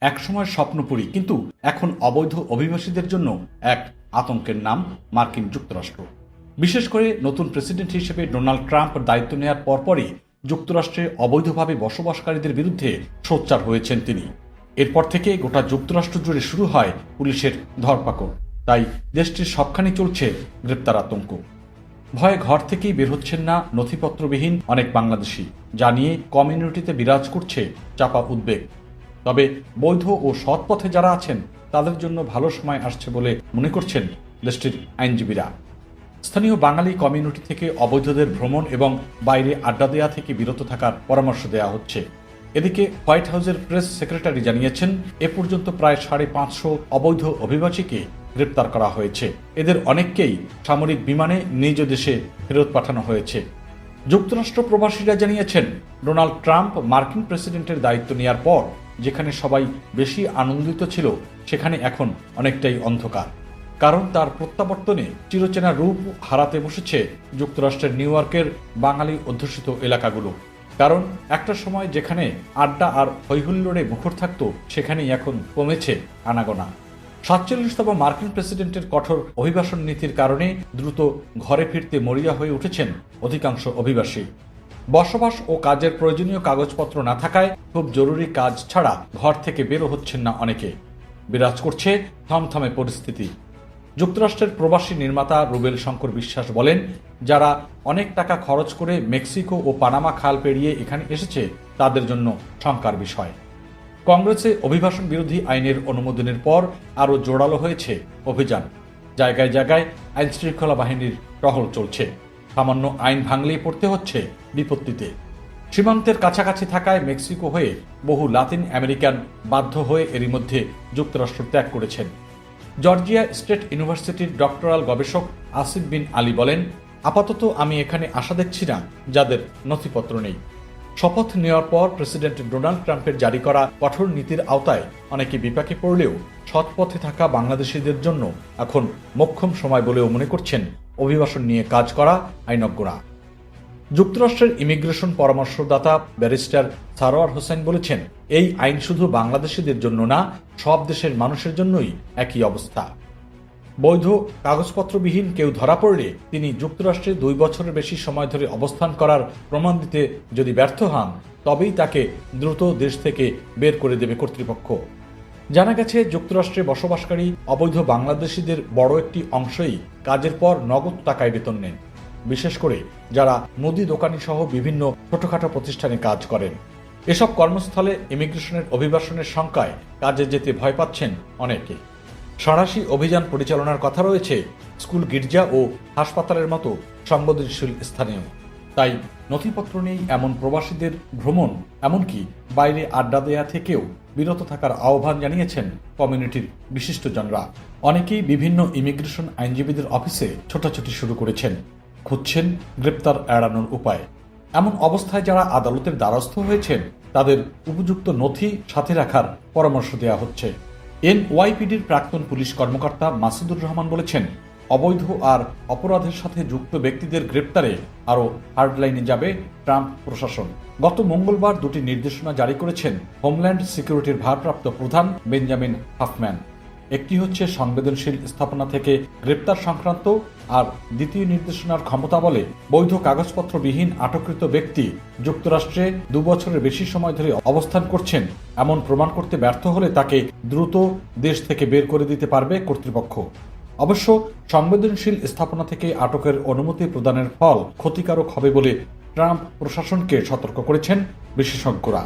একসময় স্বপ্নপুরী কিন্তু এখন অবৈধ অভিবাসীদের জন্য এক আতঙ্কের নাম মার্কিন যুক্তরাষ্ট্র। বিশেষ করে নতুন প্রেসিডেন্ট হিসেবে ডোনাল্ড ট্রাম্প দায়িত্ব নেওয়ার পরপরই যুক্তরাষ্ট্রে অবৈধভাবে বসবাসকারীদের বিরুদ্ধে সোচ্চার হয়েছেন তিনি। এরপর থেকে গোটা যুক্তরাষ্ট্র জুড়ে শুরু হয় পুলিশের ধরপাকড়। তাই দেশটির সবখানে চলছে গ্রেপ্তার আতঙ্ক। ভয়ে ঘর থেকেই বের হচ্ছেন না নথিপত্রবিহীন অনেক বাংলাদেশি। যা নিয়ে কমিউনিটিতে বিরাজ করছে চাপা উদ্বেগ। তবে বৈধ ও সৎ পথে যারা আছেন, তাদের জন্য ভালো সময় আসছে বলে মনে করছেন দেশটির আইনজীবীরা। স্থানীয় বাঙালি কমিউনিটি থেকে অবৈধদের ভ্রমণ এবং বাইরে আড্ডা দেওয়া থেকে বিরত থাকার পরামর্শ দেওয়া হচ্ছে। এদিকে হোয়াইট হাউসের প্রেস সেক্রেটারি জানিয়েছেন, এ পর্যন্ত প্রায় সাড়ে পাঁচশো অবৈধ অভিবাসীকে গ্রেপ্তার করা হয়েছে। এদের অনেককেই সামরিক বিমানে নিজ দেশে ফেরত পাঠানো হয়েছে। যুক্তরাষ্ট্র প্রবাসীরা জানিয়েছেন, ডোনাল্ড ট্রাম্প মার্কিন প্রেসিডেন্টের দায়িত্ব নেওয়ার পর যেখানে সবাই বেশি আনন্দিত ছিল, সেখানে এখন অনেকটাই অন্ধকার। কারণ তার প্রত্যাবর্তনে চিরচেনা রূপ হারাতে বসেছে যুক্তরাষ্ট্রের নিউ ইয়র্কের বাঙালি অধ্যুষিত এলাকাগুলো। কারণ একটা সময় যেখানে আড্ডা আর হৈহুল্লোড়ে মুখর থাকত, সেখানেই এখন কমেছে আনাগোনা। সাতচল্লিশতম মার্কিন প্রেসিডেন্টের কঠোর অভিবাসন নীতির কারণে দ্রুত ঘরে ফিরতে মরিয়া হয়ে উঠেছেন অধিকাংশ অভিবাসী। বসবাস ও কাজের প্রয়োজনীয় কাগজপত্র না থাকায় খুব জরুরি কাজ ছাড়া ঘর থেকে বেরো হচ্ছেন না অনেকে। বিরাজ করছে থমথমে পরিস্থিতি। যুক্তরাষ্ট্রের প্রবাসী নির্মাতা রুবেল শঙ্কর বিশ্বাস বলেন, যারা অনেক টাকা খরচ করে মেক্সিকো ও পানামা খাল পেরিয়ে এখানে এসেছে, তাদের জন্য শঙ্কার বিষয়। কংগ্রেসে অভিবাসন বিরোধী আইনের অনুমোদনের পর আরও জোরালো হয়েছে অভিযান। জায়গায় জায়গায় আইনশৃঙ্খলা বাহিনীর টহল চলছে। সামান্য আইন ভাঙলেই পড়তে হচ্ছে বিপত্তিতে। সীমান্তের কাছাকাছি থাকায় মেক্সিকো হয়ে বহু লাতিন আমেরিকান বাধ্য হয়ে এরই মধ্যে যুক্তরাষ্ট্র ত্যাগ করেছেন। জর্জিয়া স্টেট ইউনিভার্সিটির ডক্টরাল গবেষক আসিফ বিন আলী বলেন, আপাতত আমি এখানে আশা দেখছি না, যাদের নথিপত্র নেই। শপথ নেওয়ার পর প্রেসিডেন্ট ডোনাল্ড ট্রাম্পের জারি করা কঠোর নীতির আওতায় অনেকে বিপাকে পড়লেও সৎপথে থাকা বাংলাদেশিদের জন্য এখন মোক্ষম সময় বলেও মনে করছেন। অভিবাসন নিয়ে কাজ করা আইনজ্ঞরা। যুক্তরাষ্ট্রের ইমিগ্রেশন পরামর্শদাতা ব্যারিস্টার সারোয়ার হোসেন বলেছেন, এই আইন শুধু বাংলাদেশিদের জন্য না, সব দেশের মানুষের জন্যই একই অবস্থা। বৈধ কাগজপত্রবিহীন কেউ ধরা পড়লে তিনি যুক্তরাষ্ট্রে দুই বছরের বেশি সময় ধরে অবস্থান করার প্রমাণ দিতে যদি ব্যর্থ হন, তবেই তাকে দ্রুত দেশ থেকে বের করে দেবে কর্তৃপক্ষ। জানা গেছে, যুক্তরাষ্ট্রে বসবাসকারী অবৈধ বাংলাদেশিদের বড় একটি অংশই কাজের পর নগদ টাকায় বেতন নেন। বিশেষ করে যারা মুদি দোকানি সহ বিভিন্ন ছোটখাটো প্রতিষ্ঠানে কাজ করেন। এসব কর্মস্থলে ইমিগ্রেশনের অভিবাসনের সংখ্যায় কাজে যেতে ভয় পাচ্ছেন অনেকে। সাঁড়াশি অভিযান পরিচালনার কথা রয়েছে স্কুল গির্জা ও হাসপাতালের মতো সংবেদনশীল স্থানেও। তাই নথিপত্র নেই এমন প্রবাসীদের ভ্রমণ, এমনকি বাইরে আড্ডা দেয়া থেকেও বিরত থাকার আহ্বান জানিয়েছেন কমিউনিটির বিশিষ্টজনরা। অনেকেই বিভিন্ন ইমিগ্রেশন আইনজীবীদের অফিসে ছোটাছুটি শুরু করেছেন, খুঁজছেন গ্রেপ্তার এড়ানোর উপায়। এমন অবস্থায় যারা আদালতের দ্বারস্থ হয়েছেন, তাদের উপযুক্ত নথি সাথে রাখার পরামর্শ দেওয়া হচ্ছে। এনওয়াইপিডির প্রাক্তন পুলিশ কর্মকর্তা মাসুদুর রহমান বলেছেন অবৈধ আর অপরাধের সাথে যুক্ত ব্যক্তিদের গ্রেপ্তারে আরও হার্ডলাইনে যাবে ট্রাম্প প্রশাসন। গত মঙ্গলবার দুটি নির্দেশনা জারি করেছেন হোমল্যান্ড সিকিউরিটির ভারপ্রাপ্ত প্রধান বেঞ্জামিন হাফম্যান। একটি হচ্ছে সংবেদনশীল স্থাপনা থেকে গ্রেপ্তার সংক্রান্ত আর দ্বিতীয় নির্দেশনার ক্ষমতা বলে বৈধ কাগজপত্রবিহীন আটককৃত ব্যক্তি যুক্তরাষ্ট্রে দু বছরের বেশি সময় ধরে অবস্থান করছেন এমন প্রমাণ করতে ব্যর্থ হলে তাকে দ্রুত দেশ থেকে বের করে দিতে পারবে কর্তৃপক্ষ। অবশ্য সংবেদনশীল স্থাপনা থেকে আটকের অনুমতি প্রদানের ফল ক্ষতিকারক হবে বলে ট্রাম্প প্রশাসনকে সতর্ক করেছেন বিশেষজ্ঞরা।